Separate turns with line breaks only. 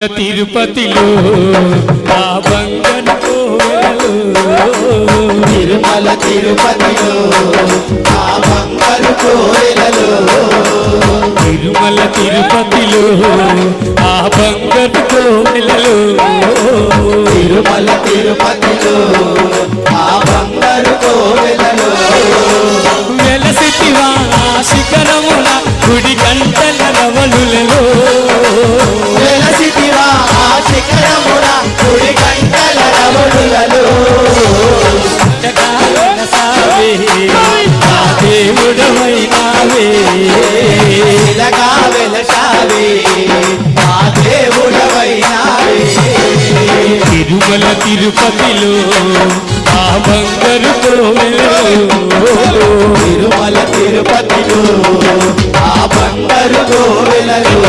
తిరుపతిలో ఆ కోవెలలో
తిరుమల తిరుపతిలో ఆ బంగారు కోయిలలో
తిరుమల తిరుపతిలో ఆ బంగారు కోవెలలో
తిరుమల తిరుపతిలో ఆ బంగారు కోయిలలో
వెలసితివా ఆ శిఖరముల గుడి గంటల రవలులలో తిరుమల తిరుపతిలో ఆ బంగారు కోవెలలో
తిరుమల తిరుపతిలో ఆ బంగారు కోవెలలో.